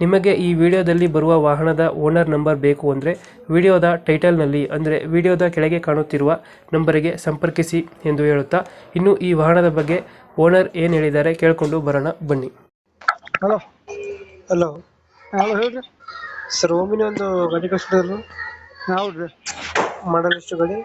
ನಿಮಗೆ ಈ ವಿಡಿಯೋದಲ್ಲಿ ಬರುವ ವಾಹನದ ಓನರ್ ನಂಬರ್ ಬೇಕು ಅಂದರೆ ವಿಡಿಯೋದ ಟೈಟಲ್ನಲ್ಲಿ ಅಂದರೆ ವಿಡಿಯೋದ ಕೆಳಗೆ ಕಾಣುತ್ತಿರುವ ನಂಬರಿಗೆ ಸಂಪರ್ಕಿಸಿ ಎಂದು ಹೇಳುತ್ತಾ ಇನ್ನು ಈ ವಾಹನದ ಬಗ್ಗೆ ಓನರ್ ಏನು ಹೇಳಿದ್ದಾರೆ ಕೇಳಿಕೊಂಡು ಬರೋಣ ಬನ್ನಿ. ಹಲೋ. ಹಲೋ. ಹಲೋ ಹೇಳ್ರಿ ಸರ್ ಓಮಿನಿ ಒಂದು ಗಾಡಿ ಕಳಿಸ್ಬಿಡಿದ್ರು ಹೌದ್ರಿ. ಮಾಡಲ್ ಎಷ್ಟು ಗಾಡಿ?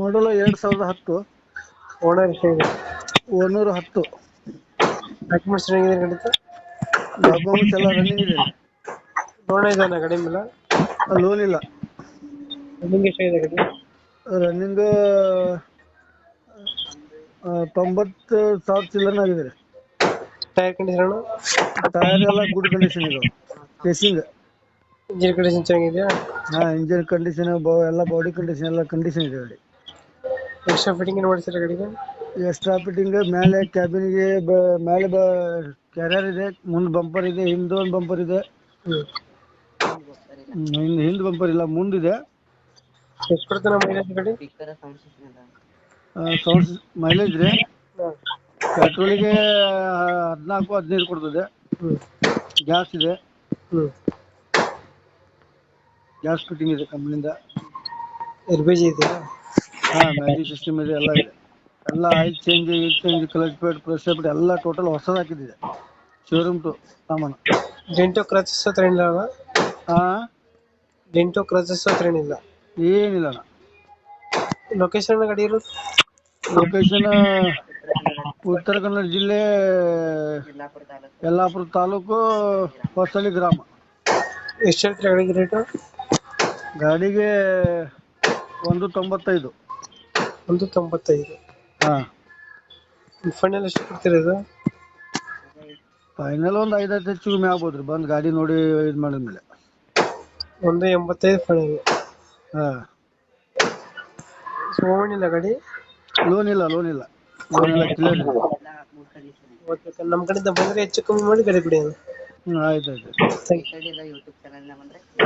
ಮಾಡಲು ಎರಡು ಸಾವಿರದ ಹತ್ತು. ಓನರ್ ಎಷ್ಟಾಗಿದೆ ಒಂದೂರ ಹತ್ತು. ಡಾಕ್ಯುಮೆಂಟ್ಸ್ ಡಾಕ್ಯುಮೆಂಟ್ಸ್ ಎಲ್ಲ ರನ್ನಿಂಗ್ ಇದೆ. ಲೋನ್ ಇದಾನ ಗಾಡಿ ಮೇಲೆ? ಲೋನ್ ಇಲ್ಲ. ರನ್ನಿಂಗ್ ಎಷ್ಟಾಗಿದೆ ಗಾಡಿ? ರನ್ನಿಂಗ್ ತೊಂಬತ್ತು ಸಾವಿರ ಚಿಲ್ಲರ್ ಆಗಿದೆ ರೀ. ಟೈರ್ ಕಂಡೀಷನ್ ಟೈರ್ ಎಲ್ಲ ಗುಡ್ ಕಂಡೀಷನ್ ಇದೆ. ಕೇಸಿಂಗ್ ಇಂಜಿನ್ ಕಂಡೀಷನ್ ಚೆನ್ನಾಗಿದೆಯಾ? ಹಾ ಇಂಜಿನ್ ಕಂಡೀಷನ್ ಎಲ್ಲ ಬಾಡಿ ಕಂಡೀಷನ್ ಎಲ್ಲ ಕಂಡೀಷನ್ ಇದೆ ಗಾಡಿ. ಎಕ್ಸ್ಟ್ರಾ ಫಿಟ್ಟಿಂಗ್ ಏನು ಮಾಡಿಸಿರ ಗಾಡಿಗೆ? ಎಕ್ಸ್ಟ್ರಾ ಫಿಟ್ಟಿಂಗ್ ಮೇಲೆ ಕ್ಯಾಬಿನ್ಗೆ ಮೇಲೆ ಕ್ಯಾರಿಯರ್ ಇದೆ ಮುಂದ್ ಬಂಪರ್ ಇದೆ ಹಿಂದೆ ಒಂದು ಬಂಪರ್ ಇದೆ. ಹಿಂದ್ ಹಿಂದ್ ಬಂಪರ್ ಇಲ್ಲ ಮುಂದಿದೆ ಎಷ್ಟು ಕೊಡ್ತಾನೆ ಮೈಲೇಜ್ ಗಾಡಿ? ಸೌಂಡ್ ಮೈಲೇಜ್ ರೀ. ಪೆಟ್ರೋಲಿಗೆ ಹದಿನಾಲ್ಕು ಹದಿನೈದು ಕೊಡ್ತದೆ. ಗ್ಯಾಸ್ ಇದೆ. ಗ್ಯಾಸ್ ಫಿಟ್ಟಿಂಗ್ ಇದೆ ಕಂಪ್ನಿಯಿಂದ ಎಲ್ ಪಿ ಜಿ ಇದೆ ಹಾ ಮ್ಯಾಜಿಕ್ ಸಿಸ್ಟಮ್ ಇದೆ ಎಲ್ಲ ಇದೆ. ಎಲ್ಲ ಆಯಿಲ್ ಚೇಂಜ್ ಇಲ್ change clutch plate press plate ಎಲ್ಲ ಟೋಟಲ್ ಹೊಸದು ಹಾಕಿದ್ದಿದೆ. ಶೋರೂಮ್ ಟು ಸಾಮಾನು. ಡೆಂಟೋ ಕ್ರಚಸ್ ಹತ್ರ ಏನಿಲ್ಲ ಅಣ್ಣ? ಹಾ ಡೆಂಟೋ ಕ್ರಚಸ್ ಹತ್ರ ಏನಿಲ್ಲ? ಏನಿಲ್ಲ ಅಣ್ಣ. ಲೊಕೇಶನ್ ಗಾಡಿ ಇರೋದು? ಲೊಕೇಶನ್ ಉತ್ತರ ಕನ್ನಡ ಜಿಲ್ಲೆ ಯಲ್ಲಾಪುರ ತಾಲೂಕು ಹೊಸಳ್ಳಿ ಗ್ರಾಮ. ಎಷ್ಟು ಹೇಳ್ತೀರಿ ಗಾಡಿಗೆ ರೇಟು ಗಾಡಿಗೆ ಒಂದು ತೊಂಬತ್ತೈದು. ಒಂದು ತೊಂಬತ್ತೈದು. ಹಾ. ಫೈನಲ್ ಎಷ್ಟು ಕೊಡ್ತೀರಿ ಇದು ಫೈನಲ್ ಒಂದು ಐದು ಹತ್ತು ಹೆಚ್ಚು ಕಮ್ಮಿ ಆಗ್ಬೋದು ರೀ ಬಂದು ಗಾಡಿ ನೋಡಿ ಇದು ಮಾಡಿದ್ಮೇಲೆ. ಒಂದು ಎಂಬತ್ತೈದು ಫೈನಲ್ ಹಾ. ಇಲ್ಲ ಗಾಡಿ? ಲೋನ್ ಇಲ್ಲ ಲೋನ್ ಇಲ್ಲ. ಲೋನ್ ಇಲ್ಲ. ಕ್ಲಿಯರ್ ಓಕೆ ನಮ್ಮ ಕಡೆಯಿಂದ ಬಂದರೆ ಹೆಚ್ಚು ಕಮ್ಮಿ ಮಾಡಿ ಗಾಡಿ ಕೊಡಿ ಹ್ಞೂ ಆಯ್ತು ಆಯ್ತು ಥ್ಯಾಂಕ್ ಯು